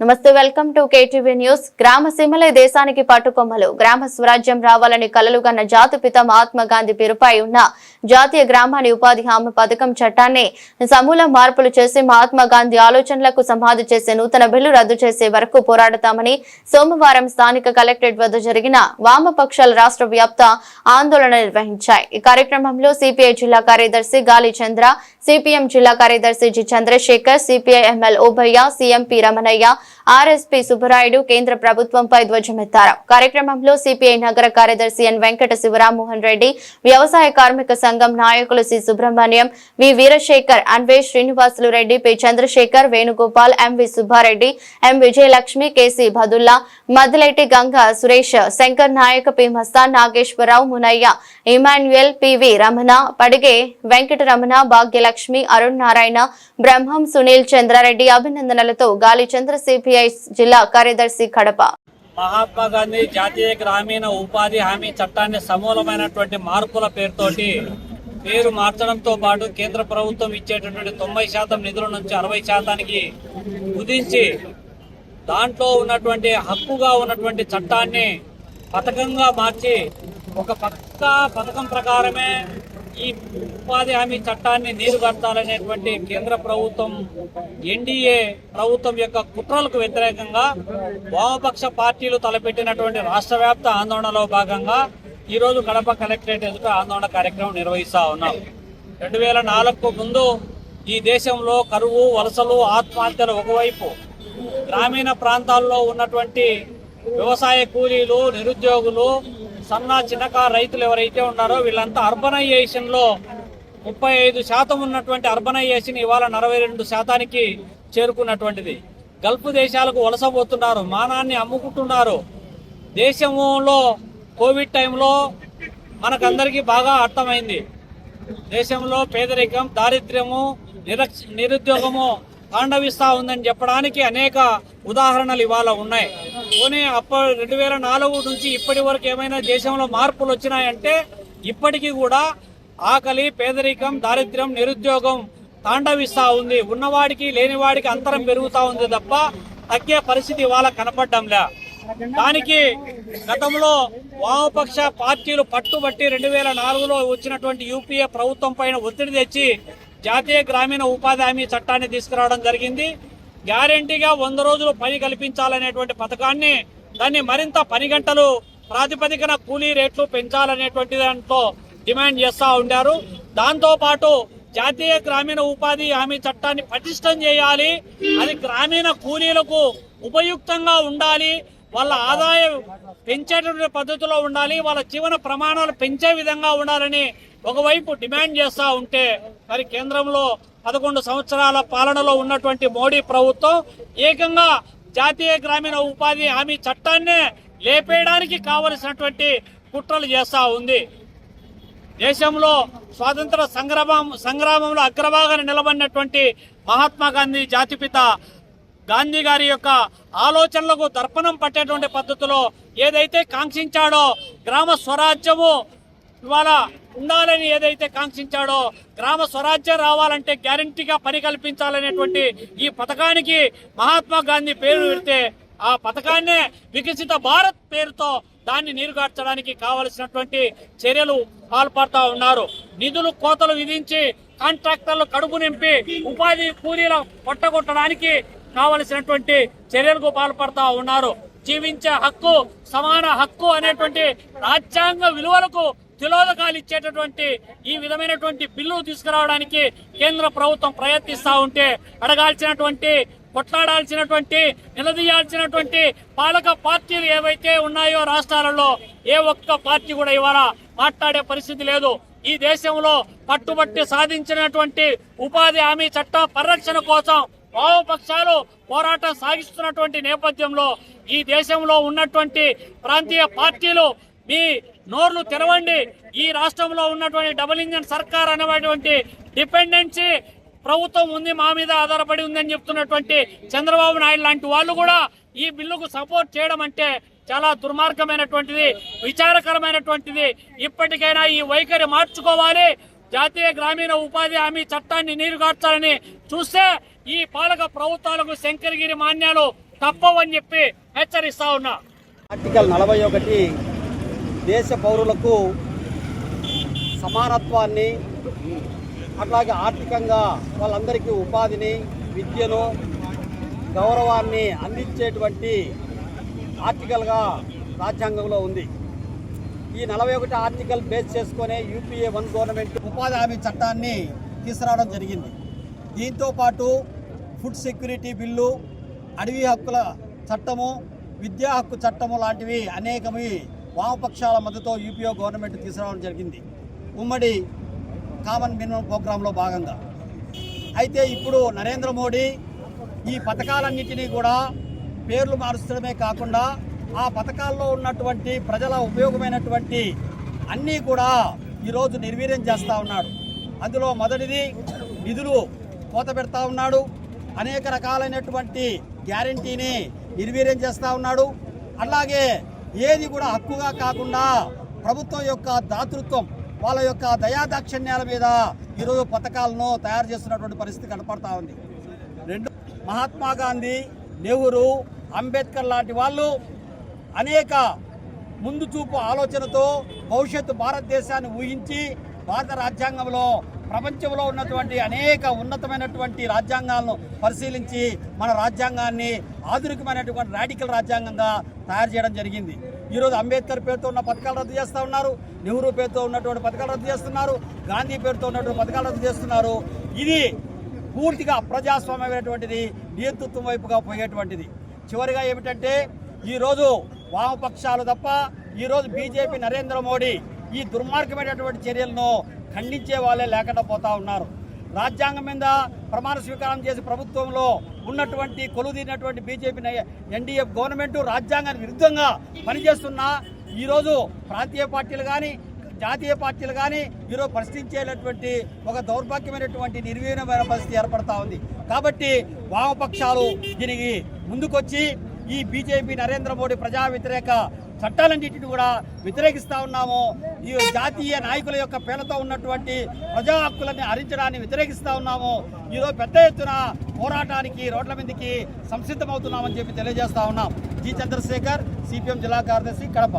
నమస్తే welcome to KTV news. గ్రామ సీమలే దేశానికి పట్టుకొమ్మలు. గ్రామ స్వరాజ్యం రావాలని కలలుగన్న జాతిపిత మహాత్మా గాంధీ పేరుపై ఉన్న జాతీయ గ్రామాన్ని ఉపాధి హామీ పథకం చట్టాన్ని సమూల మార్పులు చేసి మహాత్మా గాంధీ ఆలోచనలకు సమాధి చేసే నూతన బిల్లు రద్దు చేసే వరకు పోరాడతామని సోమవారం స్థానిక కలెక్టరేట్ వద్ద జరిగిన వామపక్షాల రాష్ట్ర వ్యాప్త ఆందోళన నిర్వహించాయి. ఈ కార్యక్రమంలో సిపిఐ జిల్లా కార్యదర్శి గాలి చంద్ర సిపిఎం జిల్లా కార్యదర్శి G Chandrasekhar CPI ML Obaiah CMP Ramanaiah RSP Subbarayudu కేంద్ర ప్రభుత్వంపై ధ్వజమెత్తారు. కార్యక్రమంలో సిపిఐ నగర కార్యదర్శి ఎన్ వెంకట శివరామ్మోహన్ రెడ్డి వ్యవసాయ కార్మిక సంఘం నాయకులు C Subrahmanyam V Veerasekhar Anve Srinivasulu Reddy P Chandrasekhar Venugopal MV Subbareddy M Vijayalakshmi KC Bhadulla Maddileti Ganga Suresh Shankar Nayak P Mastan Nageswararao Munaiah Emmanuel PV Ramana Padige Venkataramana Bhagyalakshmi Arun Narayana Brahmam Sunil Chandrareddy అభినందనలతో Gali Chandrasekhar CPI జిల్లా కార్యదర్శి కడప. మహాత్మా గాంధీ జాతీయ గ్రామీణ ఉపాధి హామీ చట్టాన్ని సమూలమైనటువంటి మార్పుల పేరుతోటి పేరు మార్చడంతో పాటు కేంద్ర ప్రభుత్వం ఇచ్చేటటువంటి తొంభై శాతం నిధుల నుంచి అరవై శాతానికి కుదించి దాంట్లో ఉన్నటువంటి హక్కుగా ఉన్నటువంటి చట్టాన్ని పథకంగా మార్చి ఒక పక్క పథకం ప్రకారమే ఈ ఉపాధి హామీ చట్టాన్ని నీరు కట్టాలనేటువంటి కేంద్ర ప్రభుత్వం ఎన్డీఏ ప్రభుత్వం యొక్క కుట్రలకు వ్యతిరేకంగా వామపక్ష పార్టీలు తలపెట్టినటువంటి రాష్ట్ర వ్యాప్త ఆందోళనలో భాగంగా ఈరోజు కడప కలెక్టరేట్ ఎదుట ఆందోళన కార్యక్రమం నిర్వహిస్తా ఉన్నాం. రెండు వేల నాలుగుకు ముందు ఈ దేశంలో కరువు వలసలు ఆత్మహత్యలు ఒకవైపు గ్రామీణ ప్రాంతాల్లో ఉన్నటువంటి వ్యవసాయ కూలీలు నిరుద్యోగులు సన్న చిన్నకారు రైతులు ఎవరైతే ఉన్నారో వీళ్ళంతా అర్బనైజేషన్లో ముప్పై ఐదు శాతం ఉన్నటువంటి అర్బనైజేషన్ ఇవాళ నలభై రెండు శాతానికి చేరుకున్నటువంటిది. గల్ఫ్ దేశాలకు వలసపోతున్నారు మానాన్ని అమ్ముకుంటున్నారు. దేశంలో కోవిడ్ టైంలో మనకందరికీ బాగా అర్థమైంది. దేశంలో పేదరికం దారిద్ర్యము నిరక్ష నిరుద్యోగము తాండవిస్తా ఉందని చెప్పడానికి అనేక ఉదాహరణలు ఇవాళ ఉన్నాయి. పోనీ అప్పటి రెండు వేల నాలుగు నుంచి ఇప్పటి వరకు ఏమైనా దేశంలో మార్పులు వచ్చినాయంటే ఇప్పటికీ కూడా ఆకలి పేదరికం దారిద్ర్యం నిరుద్యోగం తాండవిస్తా ఉంది. ఉన్నవాడికి లేనివాడికి అంతరం పెరుగుతా ఉంది తప్ప తగ్గే పరిస్థితి వాళ్ళ కనపడ్డంలే. దానికి గతంలో వామపక్ష పార్టీలు పట్టుబట్టి రెండు వేల నాలుగులో వచ్చినటువంటి యూపీఏ ప్రభుత్వం పైన ఒత్తిడి తెచ్చి జాతీయ గ్రామీణ ఉపాధి హామీ చట్టాన్ని తీసుకురావడం జరిగింది. గ్యారంటీగా వంద రోజులు పని కల్పించాలనేటువంటి పథకాన్ని దాన్ని మరింత పని గంటలు ప్రాతిపదికన కూలీ రేట్లు పెంచాలనేటువంటి దాంట్లో డిమాండ్ చేస్తూ ఉండారు. దాంతోపాటు జాతీయ గ్రామీణ ఉపాధి హామీ చట్టాన్ని పటిష్టం చేయాలి. అది గ్రామీణ కూలీలకు ఉపయుక్తంగా ఉండాలి. వాళ్ళ ఆదాయం పెంచేటటువంటి పద్ధతిలో ఉండాలి. వాళ్ళ జీవన ప్రమాణాలు పెంచే విధంగా ఉండాలని ఒకవైపు డిమాండ్ చేస్తూ ఉంటే మరి కేంద్రంలో పదకొండు సంవత్సరాల పాలనలో ఉన్నటువంటి మోడీ ప్రభుత్వం ఏకంగా జాతీయ గ్రామీణ ఉపాధి హామీ చట్టాన్నే లేపేయడానికి కావలసినటువంటి కుట్రలు చేస్తూ ఉంది. దేశంలో స్వాతంత్ర సంగ్రామం సంగ్రామంలో అగ్రభాగాన్ని నిలబడినటువంటి మహాత్మా గాంధీ జాతిపిత గాంధీ గారి యొక్క ఆలోచనలకు దర్పణం పట్టేటువంటి పద్ధతిలో ఏదైతే కాంక్షించాడో గ్రామ స్వరాజ్యము ఇవాళ ఉండాలని ఏదైతే కాంక్షించాడో గ్రామ స్వరాజ్యం రావాలంటే గ్యారంటీగా పని కల్పించాలనేటువంటి ఈ పథకానికి మహాత్మా గాంధీ పేరు పెడితే ఆ పథకాన్నే వికసిత భారత్ పేరుతో దాన్ని నీరుగార్చడానికి కావలసినటువంటి చర్యలు పాల్పడతా ఉన్నారు. నిధులు కోతలు విధించి కాంట్రాక్టర్లు కడుపు నింపి ఉపాధి కూలీల పొట్టగొట్టడానికి కావలసినటువంటి చర్యలకు పాల్పడతా ఉన్నారు. జీవించే హక్కు సమాన హక్కు అనేటువంటి రాజ్యాంగ విలువలకు తిలోదకాలు ఇచ్చేటటువంటి ఈ విధమైనటువంటి బిల్లు తీసుకురావడానికి కేంద్ర ప్రభుత్వం ప్రయత్నిస్తా ఉంటే అడగాల్సినటువంటి కొట్లాడాల్సినటువంటి నిలదీయాల్సినటువంటి పాలక పార్టీలు ఏవైతే ఉన్నాయో రాష్ట్రాలలో ఏ ఒక్క పార్టీ కూడా ఇవాళ మాట్లాడే పరిస్థితి లేదు. ఈ దేశంలో పట్టుబట్టి సాధించినటువంటి ఉపాధి హామీ చట్టం పరిరక్షణ కోసం వామపక్షాలు పోరాటం సాగిస్తున్నటువంటి నేపథ్యంలో ఈ దేశంలో ఉన్నటువంటి ప్రాంతీయ పార్టీలు మీ నోర్లు తెరవండి. ఈ రాష్ట్రంలో ఉన్నటువంటి డబుల్ ఇంజన్ సర్కార్ అనేటువంటి డిపెండెన్సీ ప్రభుత్వం ఉంది మా మీద ఆధారపడి ఉందని చెప్తున్నటువంటి చంద్రబాబు నాయుడు లాంటి వాళ్ళు కూడా ఈ బిల్లుకు సపోర్ట్ చేయడం అంటే చాలా దుర్మార్గమైనటువంటిది విచారకరమైనటువంటిది. ఇప్పటికైనా ఈ వైఖరి మార్చుకోవాలి. జాతీయ గ్రామీణ ఉపాధి హామీ చట్టాన్ని నీరుగార్చాలని చూస్తే ఈ పాలక ప్రభుత్వాలకు శంకరగిరి మాన్యాలు తప్పవని చెప్పి హెచ్చరిస్తా ఉన్నా. ఆర్టికల్ నలభై ఒకటి దేశ పౌరులకు సమానత్వాన్ని అట్లాగే ఆర్థికంగా వాళ్ళందరికీ ఉపాధిని విద్యను గౌరవాన్ని అందించేటువంటి ఆర్టికల్గా రాజ్యాంగంలో ఉంది. ఈ నలభై ఒకటి ఆర్టికల్ బేస్ చేసుకునే యూపీఏ వన్ గవర్నమెంట్ ఉపాధి హామీ చట్టాన్ని తీసుకురావడం జరిగింది. దీంతో పాటు ఫుడ్ సెక్యూరిటీ బిల్లు అడవి హక్కుల చట్టము విద్యా హక్కు చట్టము లాంటివి అనేకమై వామపక్షాల మద్దతుతో యూపీఏ గవర్నమెంట్ తీసుకురావడం జరిగింది. ఉమ్మడి కామన్ మినిమం ప్రోగ్రాంలో భాగంగా. అయితే ఇప్పుడు నరేంద్ర మోడీ ఈ పథకాలన్నింటినీ కూడా పేర్లు మారుస్తడమే కాకుండా ఆ పథకాల్లో ఉన్నటువంటి ప్రజల ఉపయోగమైనటువంటి అన్నీ కూడా ఈరోజు నిర్వీర్యం చేస్తూ ఉన్నాడు. అందులో మొదటిది నిధులు కోత పెడతా ఉన్నాడు. అనేక రకాలైనటువంటి గ్యారంటీని నిర్వీర్యం చేస్తూ ఉన్నాడు. అలాగే ఏది కూడా హక్కుగా కాకుండా ప్రభుత్వం యొక్క దాతృత్వం వాళ్ళ యొక్క దయాదాక్షిణ్యాల మీద ఈరోజు పథకాలను తయారు చేస్తున్నటువంటి పరిస్థితి కనపడతా ఉంది. రెండు మహాత్మా గాంధీ నెహ్రూ అంబేద్కర్ లాంటి వాళ్ళు అనేక ముందు చూపు ఆలోచనతో భవిష్యత్తు భారతదేశాన్ని ఊహించి భారత రాజ్యాంగంలో ప్రపంచంలో ఉన్నటువంటి అనేక ఉన్నతమైనటువంటి రాజ్యాంగాలను పరిశీలించి మన రాజ్యాంగాన్ని ఆధునికమైనటువంటి రాడికల్ రాజ్యాంగంగా తయారు చేయడం జరిగింది. ఈరోజు అంబేద్కర్ పేరుతో ఉన్న పథకాలు రద్దు చేస్తూ ఉన్నారు. నెహ్రూ పేరుతో ఉన్నటువంటి పథకాలు రద్దు చేస్తున్నారు. గాంధీ పేరుతో ఉన్నటువంటి పథకాలు రద్దు చేస్తున్నారు. ఇది పూర్తిగా ప్రజాస్వామ్యమైనటువంటిది నియంతృత్వం వైపుగా పోయేటువంటిది. చివరిగా ఏమిటంటే ఈరోజు వామపక్షాలు తప్ప ఈరోజు బీజేపీ నరేంద్ర మోడీ ఈ దుర్మార్గమైనటువంటి చర్యలను ఖండించే వాళ్ళే లేకుండా పోతా ఉన్నారు. రాజ్యాంగం మీద ప్రమాణ స్వీకారం చేసి ప్రభుత్వంలో ఉన్నటువంటి కొలుదీరినటువంటి బీజేపీ ఎన్డీఏ గవర్నమెంట్ రాజ్యాంగానికి విరుద్ధంగా పనిచేస్తున్న ఈరోజు ప్రాంతీయ పార్టీలు కానీ జాతీయ పార్టీలు కానీ ఈరోజు ప్రశ్నించేటటువంటి ఒక దౌర్భాగ్యమైనటువంటి నిర్వీర్యమైన పరిస్థితి ఏర్పడతా ఉంది. కాబట్టి వామపక్షాలు దీనికి ముందుకొచ్చి ఈ బీజేపీ నరేంద్ర మోడీ ప్రజా వ్యతిరేక చట్టాలన్నింటినీ కూడా వ్యతిరేకిస్తా ఉన్నాము. ఈ జాతీయ నాయకుల యొక్క పేరుతో ఉన్నటువంటి ప్రజా హక్కులని హరించడాన్ని వ్యతిరేకిస్తా ఉన్నాము. ఈరోజు పెద్ద ఎత్తున పోరాటానికి రోడ్ల మీదకి సంసిద్ధమవుతున్నామని చెప్పి తెలియజేస్తా ఉన్నాం. జి చంద్రశేఖర్ సిపిఎం జిల్లా కార్యదర్శి కడప.